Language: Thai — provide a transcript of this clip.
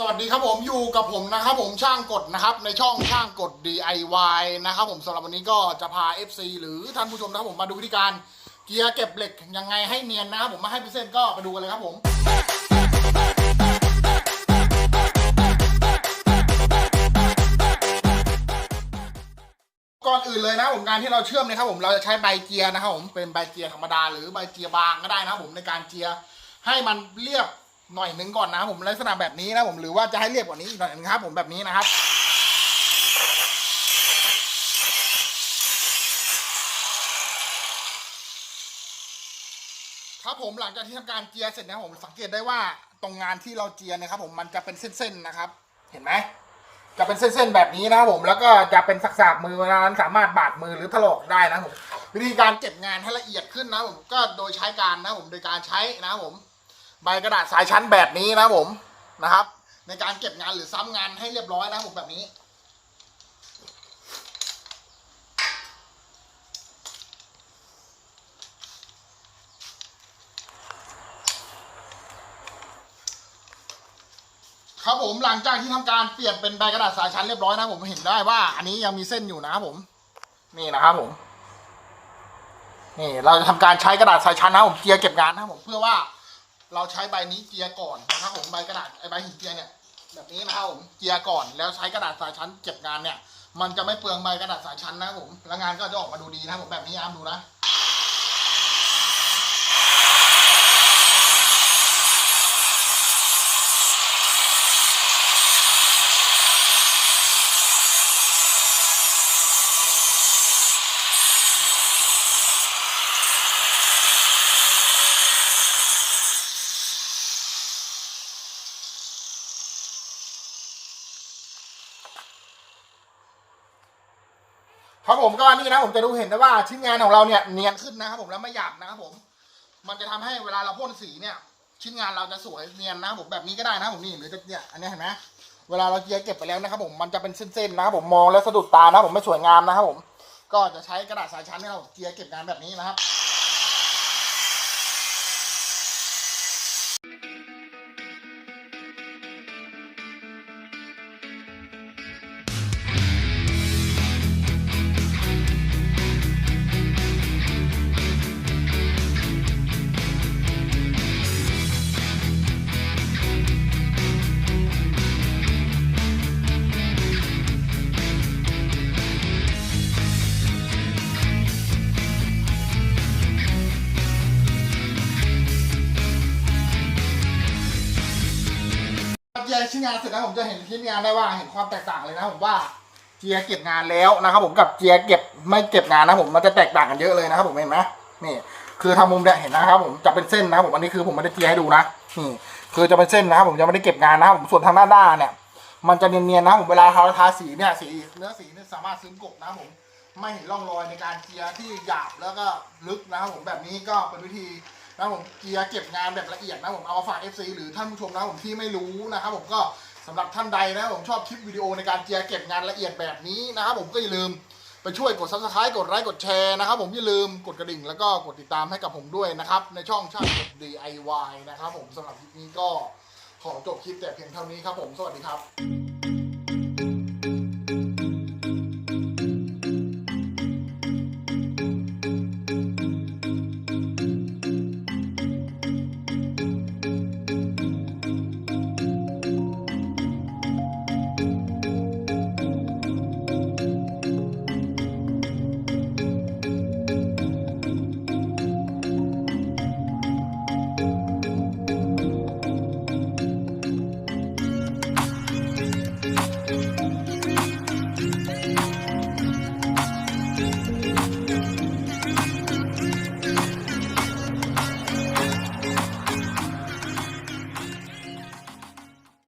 สวัสดีครับผมอยู่กับผมนะครับผมช่างกดนะครับในช่องช่างกด DIY นะครับผมสำหรับวันนี้ก็จะพา FC หรือท่านผู้ชมนะครับผมมาดูวิธีการเกียร์เก็บเหล็กยังไงให้เนียนนะครับผมมาให้พิเศษก็ไปดูกันเลยครับผมก่อนอื่นเลยนะผมการที่เราเชื่อมเนี่ยครับผมเราจะใช้ใบเกียร์นะครับผมเป็นใบเกียร์ธรรมดาหรือใบเกียร์บางก็ได้นะครับผมในการเจียร์ให้มันเรียบ หน่อยหนึ่งก่อนนะครับผมลักษณะแบบนี้นะผมหรือว่าจะให้เรียบกว่านี้อีกหน่อยหนึงครับ ผมแบบนี้นะครับครับผมหลังจากที่ทำการเจียร์เสร็จนะผมสังเกตได้ว่าตรงงานที่เราเจียร์นะครับผมมันจะเป็นเส้นๆนะครับ เห็นไหมจะเป็นเส้นๆแบบนี้นะครับผมแล้วก็จะเป็นสักๆมือนั้นสามารถบาดมือหรือถลอกได้นะผมวิธีการเก็บงานให้ละเอียดขึ้นนะผมก็โดยใช้การนะผมโดยการใช้นะผม ใบกระดาษสายชั้นแบบนี้นะผมนะครับ ในการเก็บงานหรือซ้ำงานให้เรียบร้อยนะผมแบบนี้ ครับผมหลังจากที่ทำการเปลี่ยนเป็นใบกระดาษสายชั้นเรียบร้อยนะผมเห็นได้ว่า อันนี้ยังมีเส้นอยู่นะครับผม นี่นะครับผมนี่เราจะทำการใช้กระดาษสายชั้นนะผมเจียร์เก็บงานนะผมเพื่อว่า เราใช้ใบนี้เจียร์ก่อนนะครับผมใบกระดาษไอใบหินเจียร์เนี่ยแบบนี้นะครับผมเจียร์ก่อนแล้วใช้กระดาษสายชั้นเก็บงานเนี่ย มันจะไม่เปลืองใบกระดาษสายชั้นนะครับผมแล้วงานก็จะออกมาดูดีนะครับผมแบบนี้อามดูนะ ครับผมก็นี่นะผมจะดูเห็นได้ว่าชิ้นงานของเราเนี่ยเนียนขึ้นนะครับผมแล้วไม่หยาบนะครับผม มันจะทำให้เวลาเราพ่นสีเนี่ย ชิ้นงานเราจะสวยเนียนนะครับผมแบบนี้ก็ได้นะผมนี่หรือจะเนี่ยอันนี้เห็นไหมเวลาเราเกียร์เก็บไปแล้วนะครับผมมันจะเป็นเส้นๆนะครับผมมองแล้วสะดุดตานะผมไม่สวยงามนะครับผม ก็จะใช้กระดาษสายชั้นเนี่ยเราเกียร์เก็บงานแบบนี้นะครับ เจียร์ชิ้นงานเสร็จแล้วผมจะเห็นชิ้นงานได้ว่าเห็นความแตกต่างเลยนะผมว่าเจียร์เก็บงานแล้วนะครับ ผมกับเจียร์เก็บไม่เก็บงานนะผมมันจะแตกต่างกันเยอะเลยนะครับผมเห็นไหมนี่คือทามุมเนี่ยเห็นนะครับ ผมจะเป็นเส้นนะครับผมอันนี้คือผมไม่ได้เจียร์ให้ดูนะนี่คือจะเป็นเส้นนะครับผมยังไม่ได้เก็บงานนะครับผมส่วนทางหน้าด้านเนี่ย มันจะเนียนๆนะผมเวลาเราทาสีเนี่ยสีเนื้อสีเนี่ยสามารถซึมกบนะผมไม่เห็นร่องรอยในการเจียร์ที่หยาบแล้วก็ลึกนะครับผมแบบนี้ก็เป็นวิธี นะผมเกียร์เก็บงานแบบละเอียดนะผมเอามาฝาก FC หรือท่านผู้ชมนะผมที่ไม่รู้นะครับผมก็สำหรับท่านใดนะผมชอบคลิปวิดีโอในการเกียร์เก็บงานละเอียดแบบนี้นะครับผมก็อย่าลืมไปช่วยกด subscribe กดไลค์กดแชร์นะครับผมอย่าลืมกดกระดิ่งแล้วก็กดติดตามให้กับผมด้วยนะครับ ในช่องช่างกด DIY นะครับผมสำหรับคลิปนี้ก็ขอจบคลิปแต่เพียงเท่านี้ครับผมสวัสดีครับ